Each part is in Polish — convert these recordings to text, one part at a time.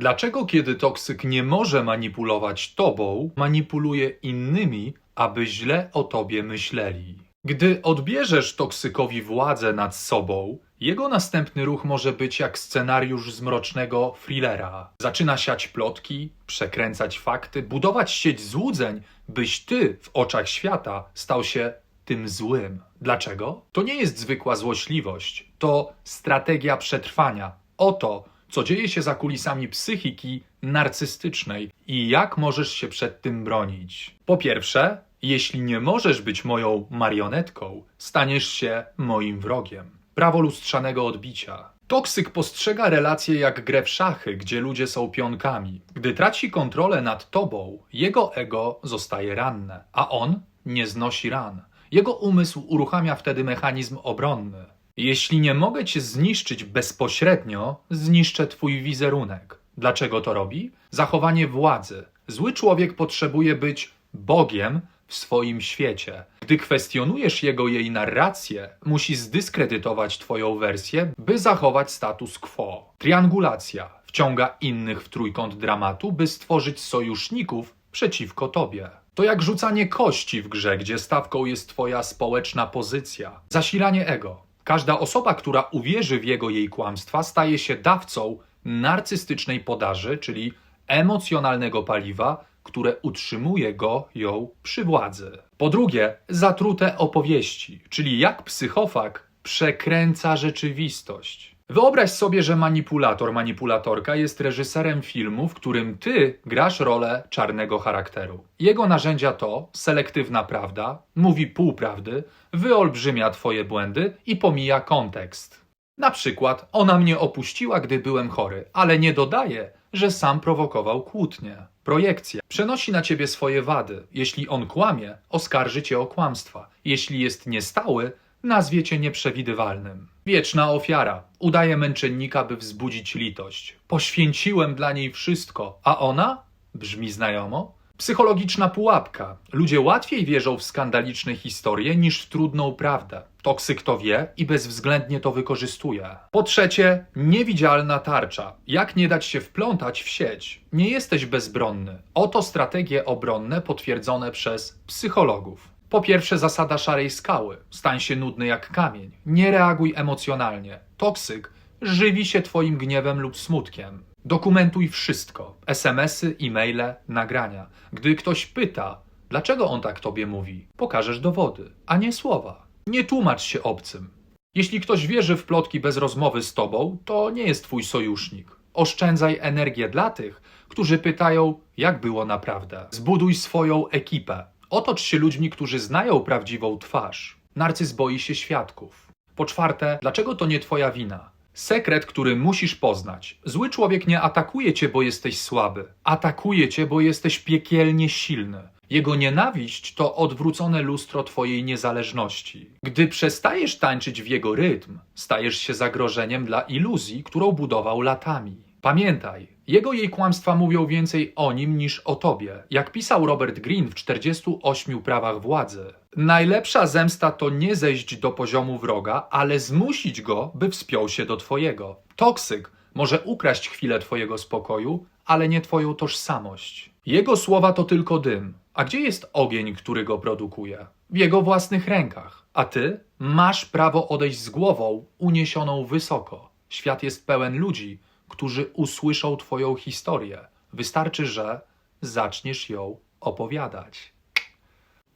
Dlaczego, kiedy toksyk nie może manipulować tobą, manipuluje innymi, aby źle o tobie myśleli? Gdy odbierzesz toksykowi władzę nad sobą, jego następny ruch może być jak scenariusz z mrocznego thrillera. Zaczyna siać plotki, przekręcać fakty, budować sieć złudzeń, byś ty w oczach świata stał się tym złym. Dlaczego? To nie jest zwykła złośliwość, to strategia przetrwania. Oto, co dzieje się za kulisami psychiki narcystycznej i jak możesz się przed tym bronić. Po pierwsze, jeśli nie możesz być moją marionetką, staniesz się moim wrogiem. Prawo lustrzanego odbicia. Toksyk postrzega relacje jak grę w szachy, gdzie ludzie są pionkami. Gdy traci kontrolę nad tobą, jego ego zostaje ranne, a on nie znosi ran. Jego umysł uruchamia wtedy mechanizm obronny. Jeśli nie mogę cię zniszczyć bezpośrednio, zniszczę twój wizerunek. Dlaczego to robi? Zachowanie władzy. Zły człowiek potrzebuje być Bogiem w swoim świecie. Gdy kwestionujesz jego jej narrację, musi zdyskredytować twoją wersję, by zachować status quo. Triangulacja wciąga innych w trójkąt dramatu, by stworzyć sojuszników przeciwko tobie. To jak rzucanie kości w grze, gdzie stawką jest twoja społeczna pozycja. Zasilanie ego. Każda osoba, która uwierzy w jego jej kłamstwa, staje się dawcą narcystycznej podaży, czyli emocjonalnego paliwa, które utrzymuje go ją przy władzy. Po drugie, zatrute opowieści, czyli jak psychofag przekręca rzeczywistość. Wyobraź sobie, że manipulator, manipulatorka jest reżyserem filmu, w którym ty grasz rolę czarnego charakteru. Jego narzędzia to selektywna prawda, mówi półprawdy, wyolbrzymia twoje błędy i pomija kontekst. Na przykład, ona mnie opuściła, gdy byłem chory, ale nie dodaje, że sam prowokował kłótnie. Projekcja. Przenosi na ciebie swoje wady. Jeśli on kłamie, oskarży cię o kłamstwa. Jeśli jest niestały, nazwie cię nieprzewidywalnym. Wieczna ofiara. Udaje męczennika, by wzbudzić litość. Poświęciłem dla niej wszystko, a ona? Brzmi znajomo? Psychologiczna pułapka. Ludzie łatwiej wierzą w skandaliczne historie niż w trudną prawdę. Toksyk to wie i bezwzględnie to wykorzystuje. Po trzecie, niewidzialna tarcza. Jak nie dać się wplątać w sieć? Nie jesteś bezbronny. Oto strategie obronne potwierdzone przez psychologów. Po pierwsze, zasada szarej skały. Stań się nudny jak kamień. Nie reaguj emocjonalnie. Toksyk żywi się twoim gniewem lub smutkiem. Dokumentuj wszystko: SMS-y, e-maile, nagrania. Gdy ktoś pyta, dlaczego on tak tobie mówi, pokażesz dowody, a nie słowa. Nie tłumacz się obcym. Jeśli ktoś wierzy w plotki bez rozmowy z tobą, to nie jest twój sojusznik. Oszczędzaj energię dla tych, którzy pytają, jak było naprawdę. Zbuduj swoją ekipę. Otocz się ludźmi, którzy znają prawdziwą twarz. Narcyz boi się świadków. Po czwarte, dlaczego to nie twoja wina? Sekret, który musisz poznać. Zły człowiek nie atakuje cię, bo jesteś słaby. Atakuje cię, bo jesteś piekielnie silny. Jego nienawiść to odwrócone lustro twojej niezależności. Gdy przestajesz tańczyć w jego rytm, stajesz się zagrożeniem dla iluzji, którą budował latami. Pamiętaj, jego jej kłamstwa mówią więcej o nim niż o tobie. Jak pisał Robert Greene w 48 prawach władzy. Najlepsza zemsta to nie zejść do poziomu wroga, ale zmusić go, by wspiął się do twojego. Toksyk może ukraść chwilę twojego spokoju, ale nie twoją tożsamość. Jego słowa to tylko dym. A gdzie jest ogień, który go produkuje? W jego własnych rękach. A ty masz prawo odejść z głową uniesioną wysoko. Świat jest pełen ludzi, którzy usłyszą Twoją historię. Wystarczy, że zaczniesz ją opowiadać.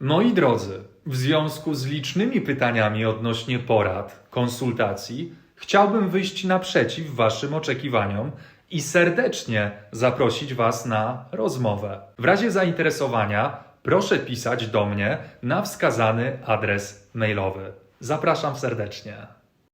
Moi drodzy, w związku z licznymi pytaniami odnośnie porad, konsultacji, chciałbym wyjść naprzeciw Waszym oczekiwaniom i serdecznie zaprosić Was na rozmowę. W razie zainteresowania proszę pisać do mnie na wskazany adres mailowy. Zapraszam serdecznie.